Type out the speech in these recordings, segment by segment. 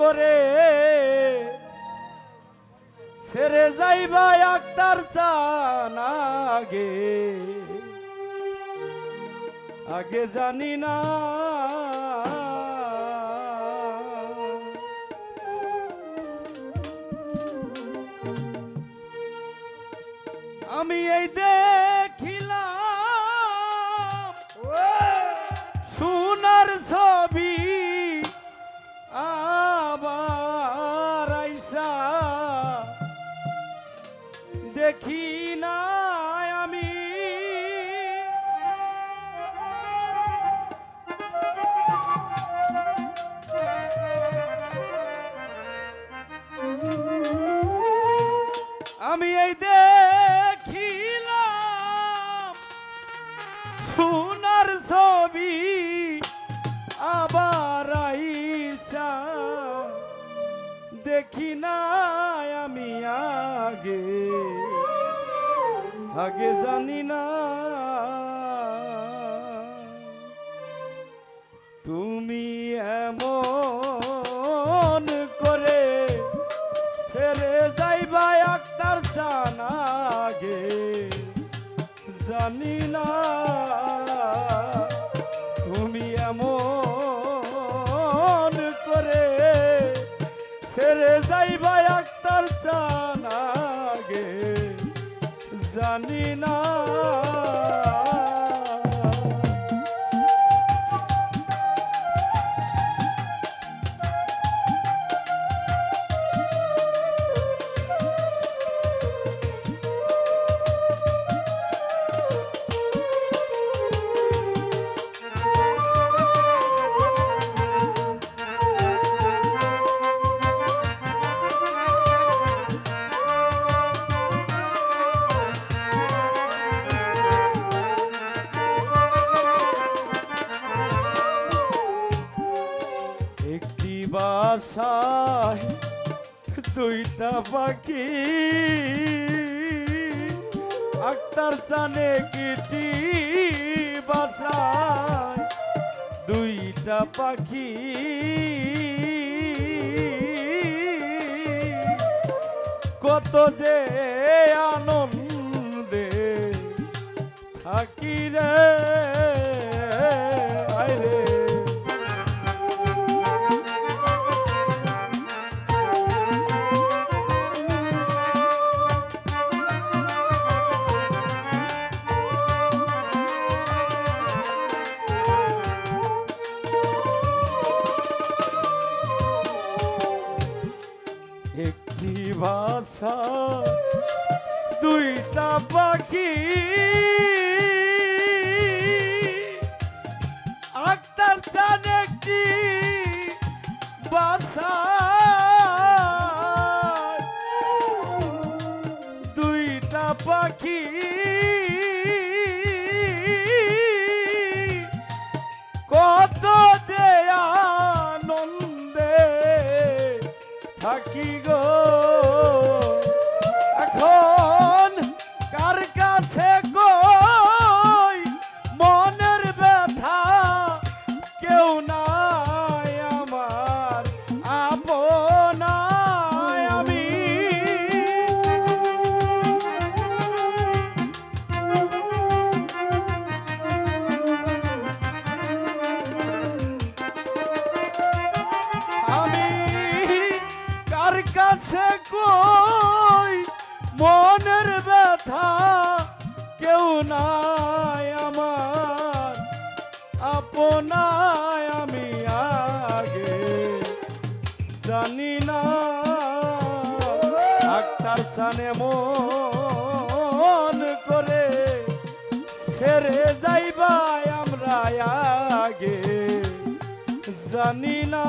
করে। ছেড়ে যাইবা আক্তার চান আগে। আগে জানি না জানি না। তুমি এমন করে ছেড়ে যাইবা আক্তার চান আগে। জানি না তুমি এমন করে ছেড়ে যাইবা চান আগে। জানি না। দুইটা পাখি। আক্তার চানে কিটি বাসায়। দুইটা পাখি। কত যে আনন্দে থাকি রে। ভাষা দুইটা পাখি। আক্তার চান একটি বাসা। দুইটা পাখি। কত যে আনন্দে থাকি গো। আক্তার সানে মন করে ছেড়ে যাইবাই আমরা আগে। জানি না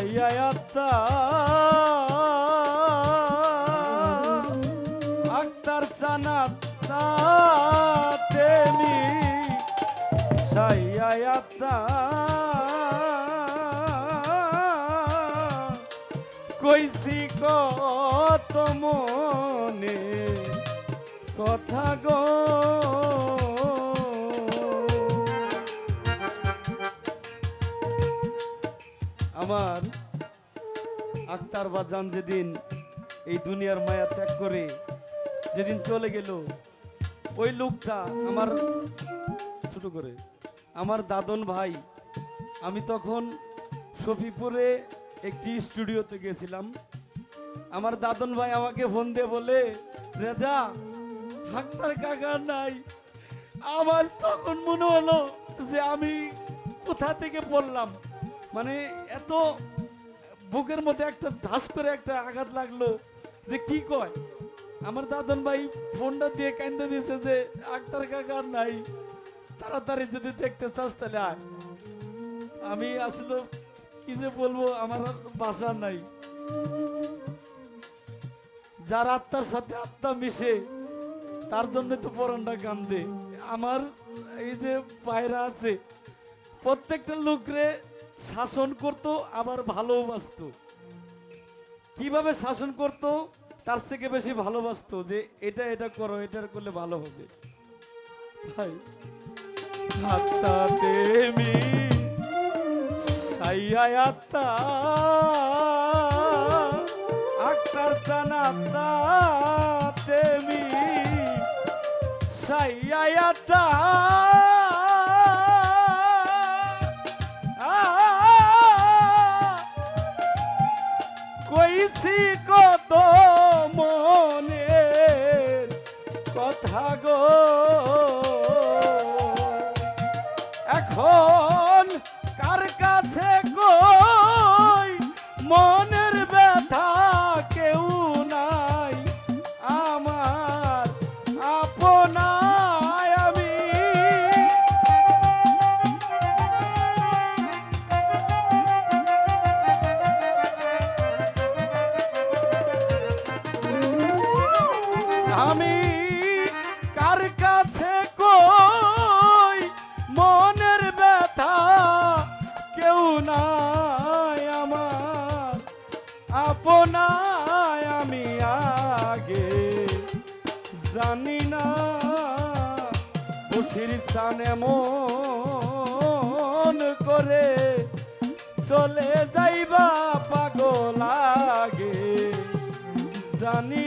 পাইয়া আত্মা। আক্তার চানাত তেমি সাইয়া আত্মা। কইছি কত মনে কথা গো। আমার আক্তার বাজান যেদিন এই দুনিয়ার মায়া ত্যাগ করে যেদিন চলে গেল, ওই লোকটা আমার ছোট করে, আমার দাদন ভাই, আমি তখন শফিপুরে একটি স্টুডিওতে গেছিলাম। আমার দাদন ভাই আমাকে ফোন দিয়ে বলে, রেজা হাক্তার কাকা নাই। আমার তখন মনে হলো যে আমি কোথা থেকে পড়লাম? মানে এত বুকের মধ্যে একটা ধাস করে একটা আঘাত লাগল যে কি কয়? আমার দাদন ভাই ফোনটা দিয়ে কান্দে দিয়েছে যে, আক্তার কাকা নাই, তাড়াতাড়ি যদি দেখতে চাস তাহলে আমি আসলে কি যে বলব, আমার ভাষা নাই। যার আত্মার সাথে আত্মা মিশে, তার জন্য তো পরনটা কান্দে। আমার এই যে পায়রা আছে, প্রত্যেকটা লোকরে শাসন করত, আবার ভালোবাসতো কীভাবে শাসন করত? তার থেকে বেশি ভালোবাসতো যে, এটা এটা করো, এটা করলে ভালো হবে। ভাই আত্মা আক্তার সাইয়া আত্মা। আমি কার কাছে কই? মনের ব্যথা কেউ নাই আমার। আপনায় আমি আগে জানি না। বসির চানে মন করে চলে যাইবা পাগল আগে। জানি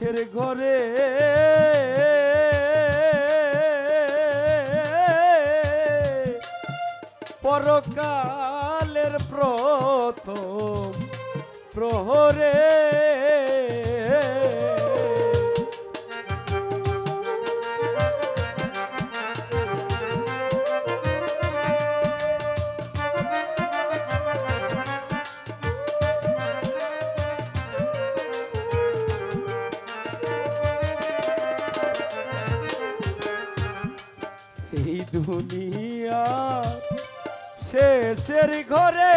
না শেষের ঘরে। পরকালের প্রথম প্রহরে। এই দুনিয়া শেষের ঘরে